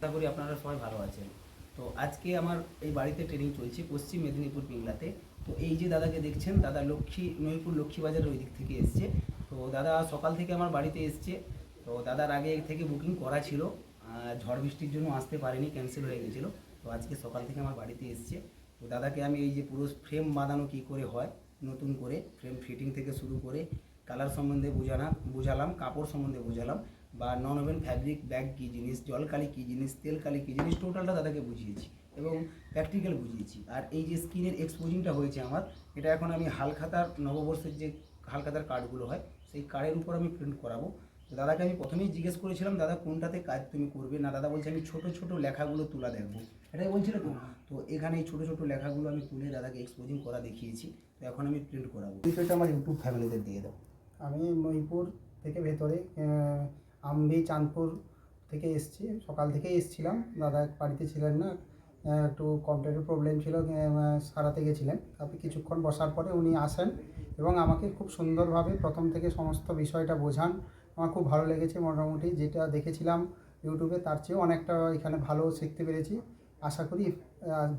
আশা করি আপনারা সবাই ভালো আছেন। তো আজকে আমার এই বাড়িতে ট্রেনিং চলছে পশ্চিম মেদিনীপুর পিংলাতে। তো এই যে দাদাকে দেখছেন, দাদা লক্ষ্মী, নৈপুর লক্ষ্মী বাজারের ওই দিক থেকে এসছে। তো দাদা সকাল থেকে আমার বাড়িতে এসছে। তো দাদার আগে থেকে বুকিং করা ছিল। ঝড় বৃষ্টির জন্য আসতে পারেনি ক্যান্সেল হয়ে গেছিল। তো আজকে সকাল থেকে আমার বাড়িতে এসছে। তো দাদাকে আমি এই যে পুরো ফ্রেম বাঁধানো কী করে হয়, নতুন করে ফ্রেম ফিটিং থেকে শুরু করে কালার সম্বন্ধে বোঝানা, বোঝালাম, কাপড় সম্বন্ধে বোঝালাম। বা নন ওভেন ফ্যাব্রিক ব্যাগ কী জিনিস জলকালি কী জিনিস তেলকালি কী জিনিস টোটালটা দাদাকে বুঝিয়েছি এবং প্র্যাকটিক্যাল বুঝিয়েছি। আর এই যে স্কিনের এক্সপোজিংটা হয়েছে আমার এটা এখন আমি হালখাতার নববর্ষের যে হালখাতার কার্ডগুলো হয় সেই কার্ডের উপর আমি প্রিন্ট করাবো। তো দাদাকে আমি প্রথমেই জিজ্ঞেস করেছিলাম দাদা কোনটাতে কাজ তুমি করবে? না দাদা বলছে আমি ছোট ছোট লেখাগুলো তোলা দেখব। এটাই বলছিল তো। তো এখানে এই ছোটো ছোটো লেখাগুলো আমি তুলে দাদাকে এক্সপোজিং করা দেখিয়েছি। তো এখন আমি প্রিন্ট করাবো। বিষয়টা আমার ইউটিউব ফ্যামিলিদের দিয়ে দাও। আমি মহিপুর থেকে ভেতরে আম্বি চাঁদপুর থেকে এসেছি সকাল থেকেই এসেছিলাম। দাদা বাড়িতে ছিলেন না একটু কম্পিউটারের প্রবলেম ছিল সারাতে গেছিলেন। তারপরে কিছুক্ষণ বসার পরে উনি আসেন এবং আমাকে খুব সুন্দরভাবে প্রথম থেকে সমস্ত বিষয়টা বোঝান। আমার খুব ভালো লেগেছে মোটামুটি যেটা দেখেছিলাম ইউটিউবে তার চেয়েও অনেকটা এখানে ভালো শিখতে পেরেছি। আশা করি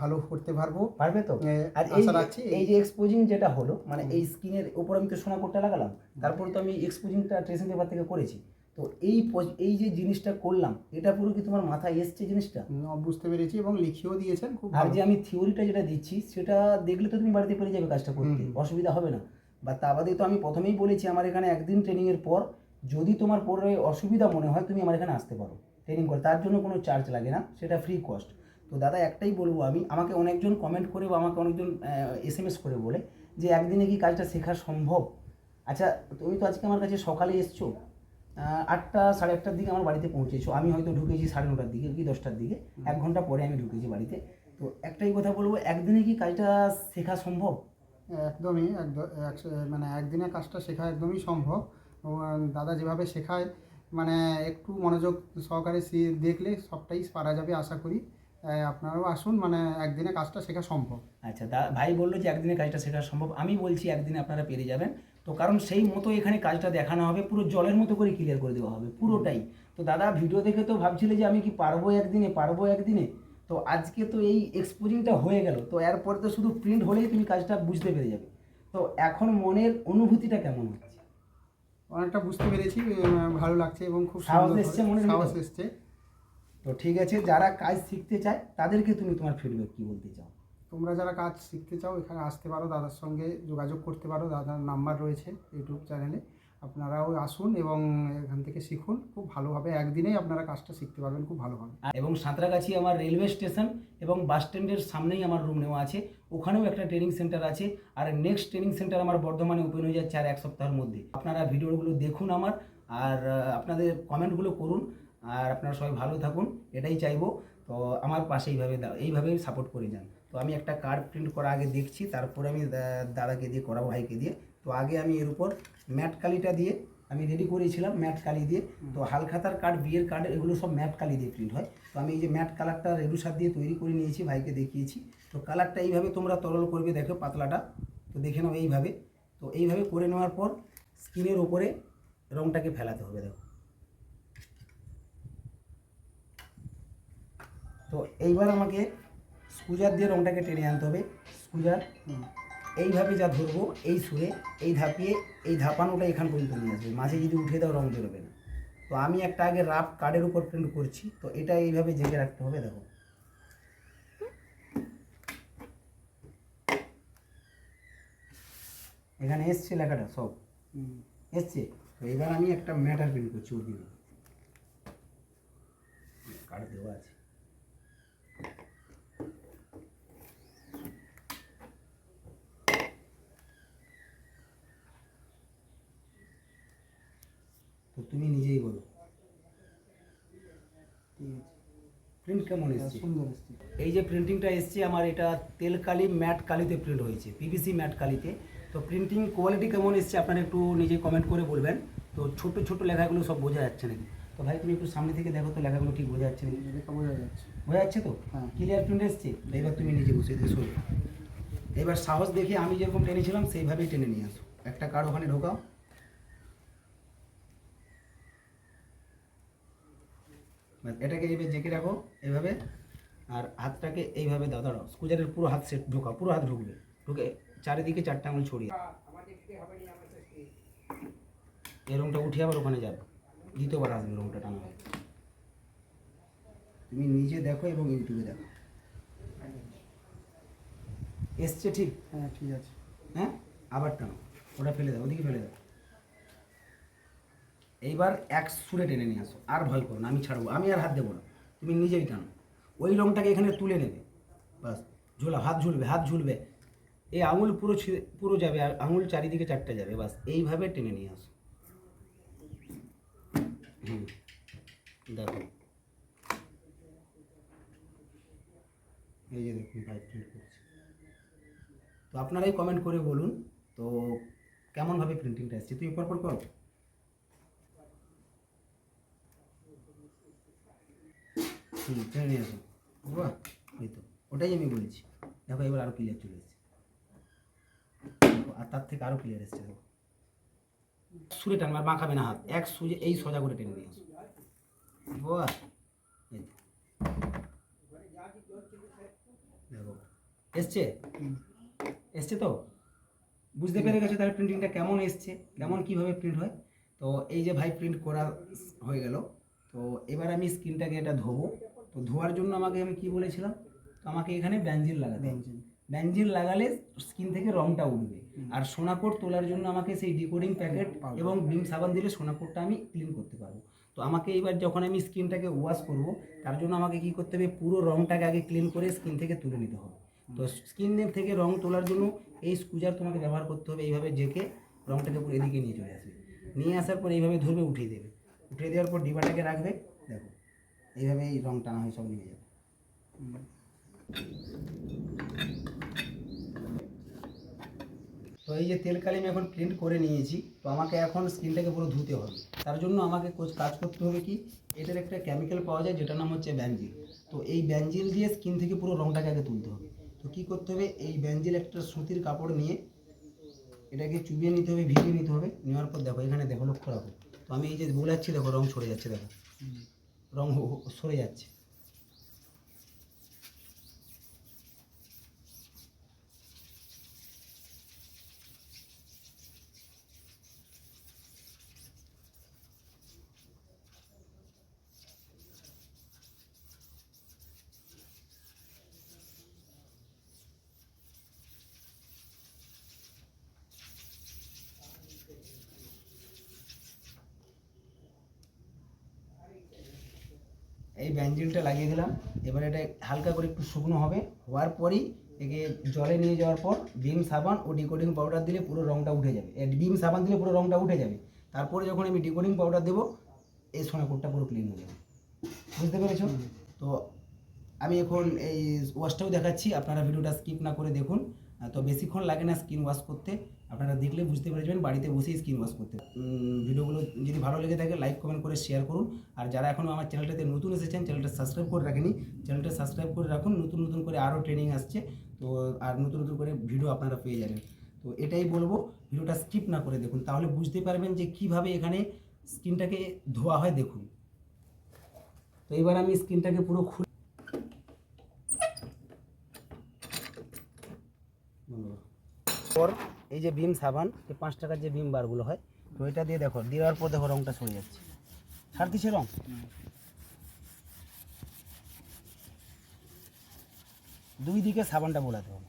ভালো করতে পারব। পারবে তো? আর এই আশা রাখছি। এই যে এক্সপোজিং যেটা হলো মানে এই স্কিনের উপর আমি তো সোনা কোটটা লাগালাম তারপর তো আমি এক্সপোজিংটা ট্রেসিং পেপার থেকে করেছি। তো এই এই যে জিনিসটা করলাম এটা পুরো কি তোমার মাথায় এসছে জিনিসটা? বুঝতে পেরেছি এবং লিখিয়েও দিয়েছেন খুব আর যে আমি থিওরিটা যেটা দিচ্ছি সেটা দেখলে তো তুমি বাড়িতে পেরে যাবে কাজটা করতে। অসুবিধা হবে না। বা তা বাদে তো আমি প্রথমেই বলেছি আমার এখানে একদিন ট্রেনিংয়ের পর যদি তোমার পরে অসুবিধা মনে হয় তুমি আমার এখানে আসতে পারো। ট্রেনিং করে তার জন্য কোনো চার্জ লাগে না সেটা ফ্রি কস্ট তো দাদা একটাই বলব আমি আমাকে অনেকজন কমেন্ট করে বা আমাকে অনেকজন এস এম এস করে বলে যে একদিনে কি কাজটা শেখা সম্ভব? আচ্ছা তুমি তো আজকে আমার কাছে সকালে এসছো। আটটা সাড়ে আটটার দিকে আমার বাড়িতে পৌঁছেছো। আমি হয়তো ঢুকেছি সাড়ে নটার দিকে কি দশটার দিকে। এক ঘণ্টা পরে আমি ঢুকেছি বাড়িতে। তো একটাই কথা বলব একদিনে কি কাজটা শেখা সম্ভব? একদমই একদম মানে একদিনে কাজটা শেখা একদমই সম্ভব। দাদা যেভাবে শেখায় মানে একটু মনোযোগ সহকারে সে- দেখলে সবটাই পারা যাবে আশা করি। আপনারাও আসুন মানে একদিনে কাজটা শেখা সম্ভব। আচ্ছা দা ভাই বলল যে একদিনে কাজটা শেখা সম্ভব। আমি বলছি একদিনে আপনারা পেরে যাবেন। তো কারণ সেই মতো এখানে কাজটা দেখানো হবে পুরো জলের মতো করে ক্লিয়ার করে দেওয়া হবে পুরোটাই। তো দাদা ভিডিও দেখে তো ভাবছিলে যে আমি কি পারব একদিনে পারব একদিনে? তো আজকে তো এই এক্সপোজিংটা হয়ে গেল তো এরপরে তো শুধু প্রিন্ট হলেই তুমি কাজটা বুঝতে পেরে যাবে। তো এখন মনের অনুভূতিটা কেমন হচ্ছে? অনেকটা বুঝতে পেরেছি ভালো লাগছে এবং খুব সাহস এসছে মনের সাহস এসছে। তো ঠিক আছে যারা কাজ শিখতে চায় তাদেরকে তুমি তোমার ফিডব্যাক কী বলতে চাও? তোমরা যারা কাজ শিখতে চাও, এখানে আসতে পারো, দাদার সঙ্গে যোগাযোগ করতে পারো, দাদার নাম্বার রয়েছে ইউটিউব চ্যানেলে। আপনারাও আসুন এবং এখান থেকে শিখুন, খুব ভালোভাবে একদিনেই আপনারা কাজটা শিখতে পারবেন, খুব ভালোভাবে। এবং সাঁতরাগাছি আমার রেলওয়ে স্টেশন এবং বাস স্ট্যান্ডের সামনেই আমার রুম নেওয়া আছে। ওখানেও একটা ট্রেনিং সেন্টার আছে আর নেক্সট ট্রেনিং সেন্টার আমার বর্ধমানে ওপেন হয়ে যাচ্ছে আর এক সপ্তাহের মধ্যে। আপনারা ভিডিওগুলো দেখুন আমার আর আপনাদের কমেন্টগুলো করুন আর আপনারা সবাই ভালো থাকুন, এটাই চাইব। তো আমার পাশে এইভাবে এইভাবেই সাপোর্ট করে যান। তো আমি একটা কার্ড প্রিন্ট করা আগে দেখছি, তারপরে আমি দাদাকে দিয়ে করাবো, ভাইকে দিয়ে। তো আগে আমি এর উপর ম্যাট কালিটা দিয়ে আমি রেডি করেছিলাম, ম্যাট কালি দিয়ে। তো হালখাতার কার্ড বিয়ের কার্ড এগুলো সব ম্যাট কালি দিয়ে প্রিন্ট হয়। তো আমি এই যে ম্যাট কালারটা রেডু সার দিয়ে তৈরি করে নিয়েছি, ভাইকে দেখিয়েছি। তো কালারটা এইভাবে তোমরা তরল করবে, দেখো পাতলাটা। তো দেখে নাও এইভাবে। তো এইভাবে করে নেওয়ার পর স্কিনের ওপরে রংটাকে ফেলাতে হবে, দেখো। তো এইবার আমাকে স্কুজার দিয়ে রংটাকে টেনে আনতে হবে স্কুজার। এইভাবে যা ধরবো এই সুরে এই ধাপিয়ে এই ধাপানোটা এখান পর্যন্ত নিয়ে আসবে। মাঝে যদি উঠে দাও রং বেরোবে না। তো আমি একটা আগে রাফ কার্ডের উপর প্রিন্ট করছি। তো এটা এইভাবে জেগে রাখতে হবে দেখো। এখানে এসছে লেখাটা সব। এসছে? তো এবার আমি একটা ম্যাটার প্রিন্ট করছি ওর কার্ড দেওয়া আছে তো তুমি নিজেই বলো। প্রিন্ট কেমন এসছে? এই যে প্রিন্টিংটা এসছে আমার এটা তেল কালি ম্যাট কালিতে প্রিন্ট হয়েছে পিভিসি ম্যাট কালিতে। তো প্রিন্টিং কোয়ালিটি কেমন এসছে আপনারা একটু নিজে কমেন্ট করে বলবেন। তো ছোট ছোট লেখাগুলো সব বোঝা যাচ্ছে নাকি? তো ভাই তুমি একটু সামনে থেকে দেখো তো লেখাগুলো ঠিক বোঝা যাচ্ছে নাকি? দেখা বোঝা যাচ্ছে। বোঝা যাচ্ছে তো? হ্যাঁ। ক্লিয়ার প্রিন্ট এসছে? এবার তুমি নিজে বসে দিয়ে শোনো। এবার সাহস দেখে আমি যেরকম টেনেছিলাম সেইভাবেই টেনে নিয়ে আসো। একটা কার্ড ওখানে ঢোকাও। এটাকে এইভাবে জেঁকে রাখো এইভাবে আর হাতটাকে এইভাবে দাও দাঁড়াও স্কুজারের পুরো হাত সেট ঢোকা পুরো হাত ঢুকবে ঢুকে চারিদিকে চারটা আঙুল ছড়িয়ে এই রংটা উঠে আবার ওখানে যাবে দ্বিতীয়বার আসবে রংটা টানা। তুমি নিজে দেখো এবং ইউটিউবে দেখো। এসছে ঠিক? হ্যাঁ ঠিক আছে। হ্যাঁ? আবার টানো ওটা ফেলে দাও ওদিকে ফেলে দাও। এইবার এক সুরে টেনে নিয়ে আসো, আর ভয় করো না, আমি ছাড়বো, আমি আর হাত দেবো না, তুমি নিজেই টানো। ওই রংটাকে এখানে তুলে নেবে, বাস, ঝোলা, হাত ঝুলবে হাত ঝুলবে, এই আঙুল পুরো পুরো যাবে, আর আঙুল চারিদিকে চারটে যাবে, বাস, এইভাবে টেনে নিয়ে আসো। হুম, দেখো। এই যে দেখুন পাইপ প্রিন্ট করছে। তো আপনারাই কমেন্ট করে বলুন, তো কেমনভাবে প্রিন্টিংটা এসছে তুই পরপর পর কর? হুম নিয়ে আসুন বাহ এই তো, ওটাই আমি বলছি। দেখো, এবার আরও ক্লিয়ার চলে এসেছে। আর তার থেকে আরও ক্লিয়ার এসছে, দেখো। সুরে আর মাখাবে না হাত। এক সুজে এই সোজা করে টেনে নিয়ে তো। দেখো, এসছে? এসছে তো? বুঝতে পেরে গেছো তাহলে প্রিন্টিংটা কেমন এসছে? কেমন কীভাবে প্রিন্ট হয়? তো এই যে ভাই প্রিন্ট করা হয়ে গেল, তো এবার আমি স্ক্রিনটাকে এটা ধোবো। তো ধোয়ার জন্য আমাকে আমি কি বলেছিলাম? তো আমাকে এখানে ব্যাঞ্জিল লাগাতে হবে। বেঞ্জিন ব্যাঞ্জিল লাগালে স্কিন থেকে রংটা উঠবে। আর সোনাকোট তোলার জন্য আমাকে সেই ডিকোডিং প্যাকেট এবং বিম সাবান দিলে সোনাকোটটা আমি ক্লিন করতে পারব। তো আমাকে এবার যখন আমি স্কিনটাকে ওয়াশ করব তার জন্য আমাকে কি করতে হবে? পুরো রংটাকে আগে ক্লিন করে স্কিন থেকে তুলে নিতে হবে। তো স্কিনের থেকে রং তোলার জন্য এই স্কুজার তোমাকে ব্যবহার করতে হবে। এইভাবে জেকে রংটাকে পুরো এদিকে নিয়ে চলে আসবে। নিয়ে আসার পর এইভাবে ধরবে উঠিয়ে দেবে। উঠিয়ে দেওয়ার পর ডিবাটাকে রাখবে। এইভাবে এই রং টানা হয়ে, সব নিয়ে যাবে। তো এই যে তেল কালি আমি এখন প্রিন্ট করে নিয়েছি, তো আমাকে এখন স্কিনটাকে পুরো ধুতে হবে। তার জন্য আমাকে কাজ করতে হবে কি, এটার একটা কেমিক্যাল পাওয়া যায়, যেটার নাম হচ্ছে ব্যাঞ্জিল তো এই ব্যানজিল দিয়ে স্কিন থেকে পুরো রংটাকে আগে তুলতে হবে। তো কি করতে হবে, এই ব্যানজিল একটা সুতির কাপড় নিয়ে এটাকে চুবিয়ে নিতে হবে, ভিজিয়ে নিতে হবে। নেওয়ার পর দেখো, এখানে দেখো, লক্ষ্য রাখো। তো আমি এই যে বোলাচ্ছি দেখো, রং সরে যাচ্ছে, দেখো। রং সরে যাচ্ছে। এই ব্যাঞ্জিলটা লাগিয়ে দিলাম। এবার এটা হালকা করে একটু শুকনো হবে। হওয়ার পরই একে জলে নিয়ে যাওয়ার পর ভিম সাবান ও ডিকোডিং পাউডার দিলে পুরো রংটা উঠে যাবে। বিম সাবান দিলে পুরো রংটা উঠে যাবে। তারপরে যখন আমি ডিকোডিং পাউডার দেবো এই সোনাকোটটা পুরো ক্লিন হয়ে যাবে। বুঝতে পেরেছ? তো আমি এখন এই ওয়াশটাও দেখাচ্ছি। আপনারা ভিডিওটা স্কিপ না করে দেখুন। তো বেশিক্ষণ লাগে না স্কিন ওয়াশ করতে। আপনারা দেখলে বুঝতে পেরে বাড়িতে বসেই স্কিন ওয়াশ করতে। ভিডিওগুলো যদি ভালো লেগে থাকে লাইক কমেন্ট করে শেয়ার করুন। আর যারা এখনও আমার চ্যানেলটাতে নতুন এসেছেন চ্যানেলটা সাবস্ক্রাইব করে রাখেনি চ্যানেলটা সাবস্ক্রাইব করে রাখুন। নতুন নতুন করে আরও ট্রেনিং আসছে। তো, আর নতুন নতুন করে ভিডিও আপনারা পেয়ে যাবেন। তো এটাই বলব, ভিডিওটা স্কিপ না করে দেখুন। তাহলে বুঝতে পারবেন যে কীভাবে এখানে স্কিনটাকে ধোয়া হয়, দেখুন। তো এবার আমি স্কিনটাকে পুরো খুলে পর এই যে ভীম সাবান যে পাঁচ টাকার যে ভীম বারগুলো হয়, তো এটা দিয়ে দেখো, দেওয়ার পর দেখো রঙটা সরে যাচ্ছে। ছাড় দিছে রঙ দুই দিকে সাবানটা বোলাতে হবে।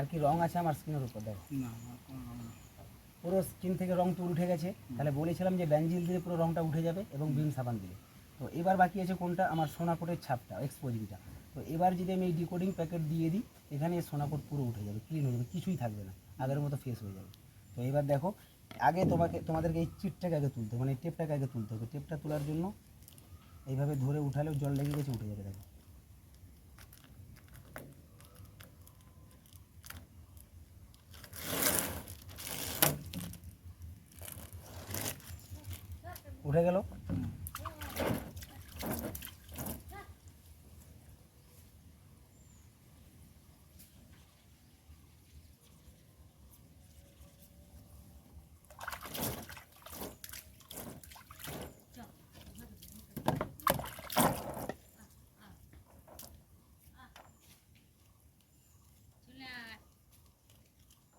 আর কি রং আছে আমার স্কিনের উপর দেখো। পুরো স্কিন থেকে রং তো উঠে গেছে। তাহলে বলেছিলাম যে ব্যাঞ্জিল দিলে পুরো রংটা উঠে যাবে এবং বিম সাবান দিলে। তো এবার বাকি আছে কোনটা? আমার সোনাকোটের ছাপটা এক্সপোজিংটা তো এবার যদি আমি এই ডিকোডিং প্যাকেট দিয়ে দিই এখানে সোনাকোট পুরো উঠে যাবে ক্লিন হয়ে যাবে কিছুই থাকবে না। আগের মতো ফেস হয়ে যাবে। তো এবার দেখো আগে তোমাকে তোমাদেরকে এই চিটটাকে আগে তুলতে হবে মানে এই টেপটাকে আগে তুলতে হবে। টেপটা তোলার জন্য এইভাবে ধরে উঠালেও জল লেগে গেছে উঠে যাবে দেখো। উঠে গেল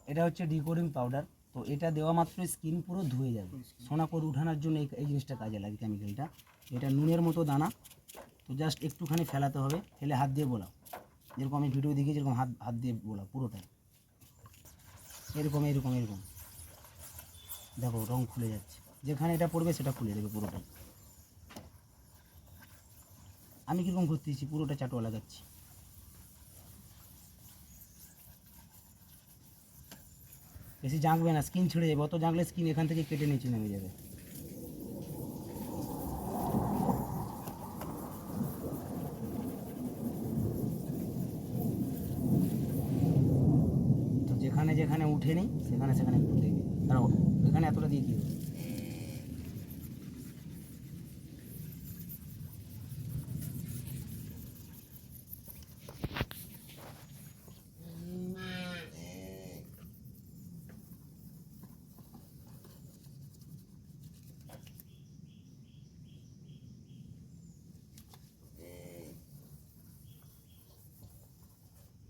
এটা হচ্ছে ডিকোডিং পাউডার তো এটা দেওয়া মাত্র স্কিন পুরো ধুয়ে যাবে। সোনা করে উঠানোর জন্য এই জিনিসটা কাজে লাগে কেমিক্যালটা এটা নুনের মতো দানা। তো জাস্ট একটুখানি ফেলাতে হবে। ফেলে হাত দিয়ে বোলাও। যেরকম আমি ভিডিও দেখি যেরকম হাত হাত দিয়ে বোলাও পুরোটাই এরকম এরকম এরকম। দেখো, রং খুলে যাচ্ছে। যেখানে এটা পড়বে সেটা খুলে দেবে পুরোটাই। আমি কীরকম করতেছি পুরোটা চাটোয়া লাগাচ্ছি। বেশি জাঁকবে না স্কিন ছেড়ে যাবে। অত জাঁকলে স্কিন এখান থেকে কেটে নিচে নেমে যাবে। তো যেখানে যেখানে উঠেনি সেখানে সেখানে একটু দেবে দাঁড়াও, এখানে এতটা দিয়ে দিও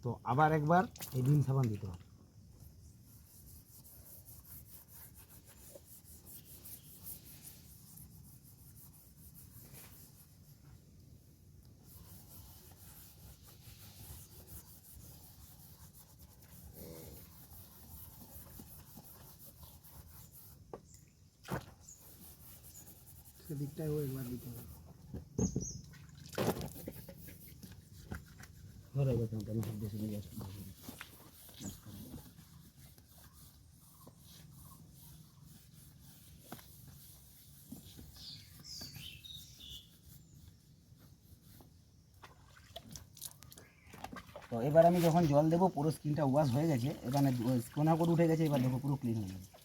তো আবার একবার এই ডিম সাবান দিতে হবে। আমি হাত দিয়ে শুনে যাচ্ছি তো এবার আমি যখন জল দেবো, পুরো স্কিনটা ওয়াশ হয়ে গেছে। এখানে কোনা করে উঠে গেছে, এবার দেখো পুরো ক্লিন হয়ে যাবে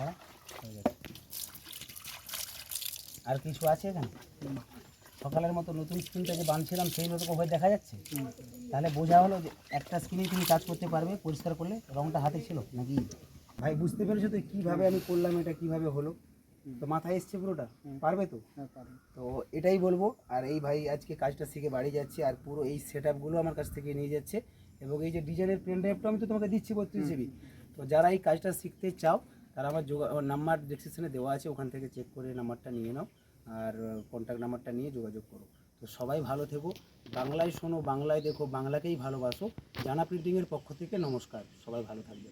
হয়ে? আর কিছু আছে এখানে? সকালের মতো নতুন স্কিনটা যে বানছিলাম সেই রকম হয়ে দেখা যাচ্ছে? তাহলে বোঝা হলো যে একটা স্কিনেই তুমি কাজ করতে পারবে পরিষ্কার করলে রংটা হাতে ছিল নাকি? ভাই বুঝতে পেরেছ তো কীভাবে আমি করলাম এটা কীভাবে হলো? তো মাথায় এসছে পুরোটা? পারবে তো? হ্যাঁ তো এটাই বলব আর এই ভাই আজকে কাজটা শিখে বাড়ি যাচ্ছে আর পুরো এই সেট আপগুলো আমার কাছ থেকে নিয়ে যাচ্ছে। এবং এই যে ডিজাইনের পেন ড্রাইভটা আমি তো তোমাকে দিচ্ছি বত্রিশ জিবি তো যারা এই কাজটা শিখতে চাও তারা আমার যোগা নাম্বার ডিসক্রিপশানে দেওয়া আছে, ওখান থেকে চেক করে নাম্বারটা নিয়ে নাও, আর কন্ট্যাক্ট নাম্বারটা নিয়ে যোগাযোগ করো। তো সবাই ভালো থেকো, বাংলায় শোনো, বাংলায় দেখো, বাংলাকেই ভালোবাসো। জানা প্রিন্টিংয়ের পক্ষ থেকে নমস্কার, সবাই ভালো থাকবে